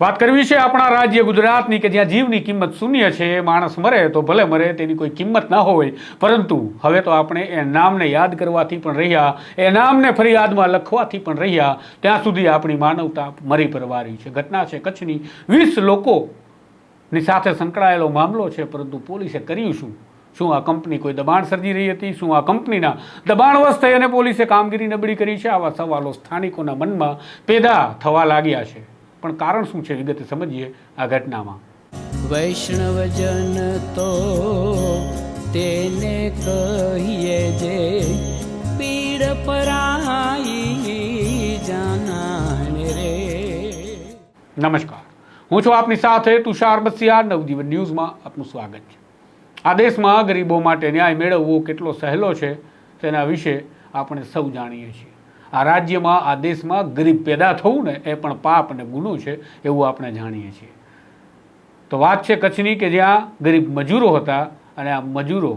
વાત કરવી છે આપણા રાજ્ય ગુજરાતની કે જ્યાં જીવની કિંમત શૂન્ય છે, માણસ મરે તો ભલે મરે, તેની કોઈ કિંમત ના હોય. પરંતુ હવે તો આપણે એ નામને યાદ કરવાથી પણ રહ્યા, એ નામને ફરિયાદમાં લખવાથી પણ રહ્યા, ત્યાં સુધી આપણી માનવતા મરી પરવારી છે. ઘટના છે કચ્છની. વીસ લોકોની સાથે સંકળાયેલો મામલો છે, પરંતુ પોલીસે કર્યું શું? શું આ કંપની કોઈ દબાણ સર્જી રહી હતી? શું આ કંપનીના દબાણવશ થઈ અને પોલીસે કામગીરી નબળી કરી છે? આવા સવાલો સ્થાનિકોના મનમાં પેદા થવા લાગ્યા છે. પણ કારણ શું છે વિગતે સમજીએ આ ઘટનામાં? વૈષ્ણવજન તો તેને કહીએ જે પીડ પરાઈ જાનાને રે. નમસ્કાર. હું છું આપની સાથે તુષાર બસિયા નવજીવન ન્યૂઝમાં આપનું સ્વાગત છે. આ દેશમાં ગરીબો માટે ન્યાય મેળવવો કેટલો સહેલો છે તેના વિશે આપણે સૌ જાણીએ છીએ. આ રાજ્યમાં, આ દેશમાં ગરીબ પેદા થવું ને એ પણ પાપ અને ગુનો છે એવું આપણે જાણીએ છીએ. તો વાત છે કચ્છની કે જ્યાં ગરીબ મજૂરો હતા અને આ મજૂરો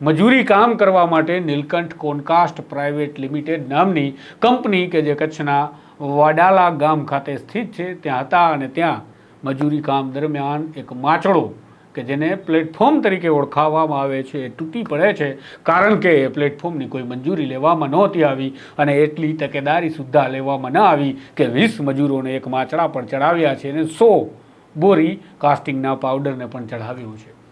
મજૂરી કામ કરવા માટે નીલકંઠ કોનકાસ્ટ પ્રાઇવેટ લિમિટેડ નામની કંપની કે જે કચ્છના વાડાલા ગામ ખાતે સ્થિત છે, ત્યાં હતા અને ત્યાં મજૂરી કામ દરમિયાન એક માચડો કે જેને પ્લેટફોર્મ તરીકે ઓળખાવવામાં આવે છે, એ તૂટી પડે છે. કારણ કે એ પ્લેટફોર્મની કોઈ મંજૂરી લેવામાં નહોતી આવી અને એટલી તકેદારી સુદ્ધા લેવામાં ન આવી કે વીસ મજૂરોને એક માચડા પર ચડાવ્યા છે અને સો બોરી કાસ્ટિંગના પાવડરને પણ ચઢાવ્યું છે.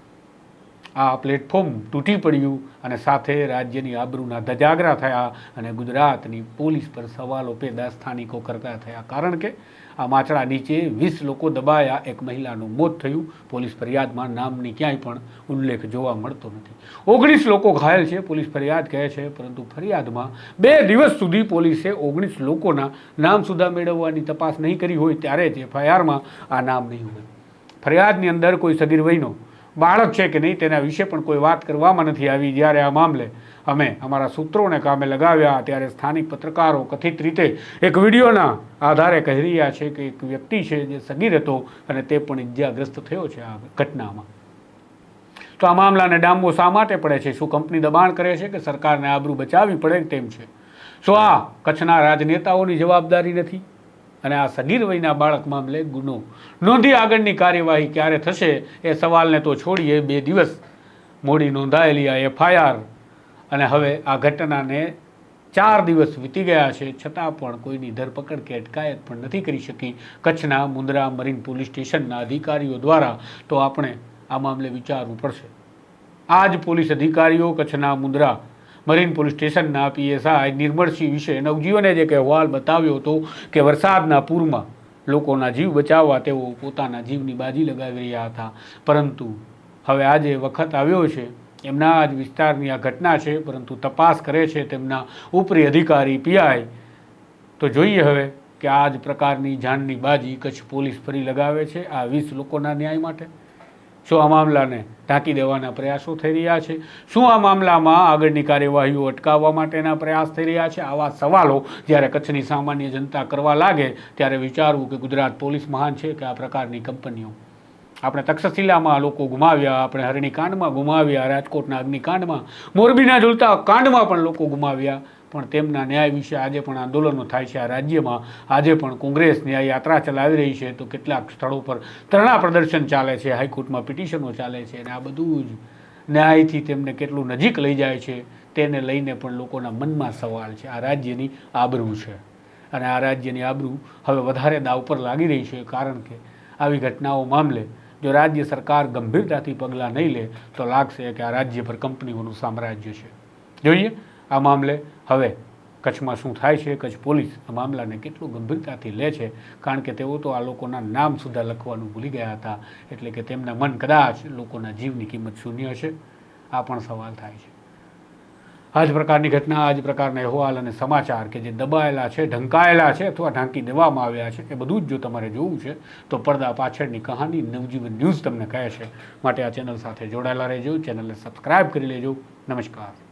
આ પ્લેટફોર્મ તૂટી પડ્યું અને સાથે રાજ્યની આબરૂના ધજાગરા થયા અને ગુજરાતની પોલીસ પર સવાલો પેદા સ્થાનિકો કરતા થયા. કારણ કે આ માછડા નીચે વીસ લોકો દબાયા, એક મહિલાનું મોત થયું. પોલીસ ફરિયાદમાં નામની ક્યાંય પણ ઉલ્લેખ જોવા મળતો નથી. ઓગણીસ લોકો ઘાયલ છે, પોલીસ ફરિયાદ કહે છે, પરંતુ ફરિયાદમાં બે દિવસ સુધી પોલીસે ઓગણીસ લોકોના નામ સુધા મેળવવાની તપાસ નહીં કરી હોય ત્યારે જ એફઆઈઆરમાં આ નામ નહીં હોય. ફરિયાદની અંદર કોઈ સગીર વયનો બાળક છે કે નહીં તેના વિશે પણ કોઈ વાત કરવામાં નથી આવી જ્યારે આ મામલે અમે અમારા સૂત્રોને કામે લગાવ્યા ત્યારે સ્થાનિક પત્રકારો કથિત રીતે એક વિડીયોના આધારે કહી રહ્યા છે કે એક વ્યક્તિ છે જે સગીર હતો અને તે પણ ઇજાગ્રસ્ત થયો છે આ ઘટનામાં. તો આ મામલાને ડામવો શા માટે પડે છે? શું કંપની દબાણ કરે છે કે સરકારને આબરૂ બચાવવી પડે તેમ છે? શું આ કચ્છના રાજનેતાઓની જવાબદારી નથી? અને આ સગીર વયના બાળક મામલે ગુનો. નોંધી આગળની કાર્યવાહી ક્યારે થશે એ સવાલને તો છોડીએ. બે દિવસ મોડી નોંધાયેલી આ એફઆઈઆર. અને હવે આ ઘટનાને ચાર દિવસ વીતી ગયા છે. છતાં પણ કોઈની ધરપકડ કે અટકાયત પણ નથી કરી શકી. કચ્છના મુંદ્રા મરીન પોલીસ સ્ટેશનના અધિકારીઓ દ્વારા તો આપણે આ મામલે વિચારવું પડશે. આ જ પોલીસ અધિકારીઓ કચ્છના મુન્દ્રા મરીન પોલીસ સ્ટેશનના પીએસઆઈ નિર્મળસિંહ વિશે નવજીવને જે અહેવાલ બતાવ્યો હતો કે વરસાદના પૂરમાં લોકોના જીવ બચાવવા તેઓ પોતાના જીવની બાજી લગાવી રહ્યા હતા. પરંતુ હવે આજે વખત આવ્યો છે, એમના જ વિસ્તારની આ ઘટના છે, પરંતુ તપાસ કરે છે તેમના ઉપરી અધિકારી પીઆઈ. તો જોઈએ હવે કે આ જ પ્રકારની જાનની બાજી કચ્છ પોલીસ ફરી લગાવે છે આ વીસ લોકોના ન્યાય માટે. શું આ મામલાને ઢાંકી દેવાના પ્રયાસો થઈ રહ્યા છે? શું આ મામલામાં આગળની કાર્યવાહીઓ અટકાવવા માટેના પ્રયાસ થઈ રહ્યા છે? આવા સવાલો જ્યારે કચ્છની સામાન્ય જનતા કરવા લાગે, ત્યારે વિચારવું કે ગુજરાત પોલીસ મહાન છે કે આ પ્રકારની કંપનીઓ? આપણે તક્ષશિલામાં લોકો ગુમાવ્યા, આપણે હરણીકાંડમાં ગુમાવ્યા, રાજકોટના અગ્નિકાંડમાં, મોરબીના ઝૂલતા કાંડમાં પણ લોકો ગુમાવ્યા. પણ તેમના ન્યાય વિશે આજે પણ આંદોલનો થાય છે. આ રાજ્યમાં આજે પણ કોંગ્રેસ ન્યાય યાત્રા ચલાવી રહી છે. તો કેટલાક સ્થળો પર ધરણા પ્રદર્શન ચાલે છે. હાઈકોર્ટમાં પિટિશનો ચાલે છે. અને આ બધું જ ન્યાયથી તેમને કેટલું નજીક લઈ જાય છે તેને લઈને પણ લોકોના મનમાં સવાલ છે. આ રાજ્યની આબરૂ છે. અને આ રાજ્યની આબરૂ હવે વધારે દાવ પર લાગી રહી છે. કારણ કે આવી ઘટનાઓ મામલે જો રાજ્ય સરકાર ગંભીરતાથી પગલાં નહીં લે, તો લાગશે કે આ રાજ્ય પર કંપનીઓનું સામ્રાજ્ય છે. જોઈએ. આ મામલે હવે કચ્છમાં શું થાય છે, કચ્છ પોલીસ આ મામલાને કેટલું ગંભીરતાથી લે છે, કારણ કે તેઓ તો આ લોકોના નામ સુધા લખવાનું ભૂલી ગયા હતા, એટલે કે તેમના મન કદાચ લોકોના જીવની કિંમત શૂન્ય છે આ પણ સવાલ થાય છે. આ જ પ્રકારની ઘટના આ જ પ્રકારના અહેવાલ અને સમાચાર કે જે દબાયેલા છે, ઢંકાયેલા છે અથવા ઢાંકી દેવામાં આવ્યા છે, એ બધું જ જો તમારે જોવું છે, તો પડદા પાછળની કહાની નવજીવન ન્યૂઝ તમને કહે છે. માટે આ ચેનલ સાથે જોડાયેલા રહેજો, ચેનલને સબસ્ક્રાઇબ કરી લેજો. નમસ્કાર.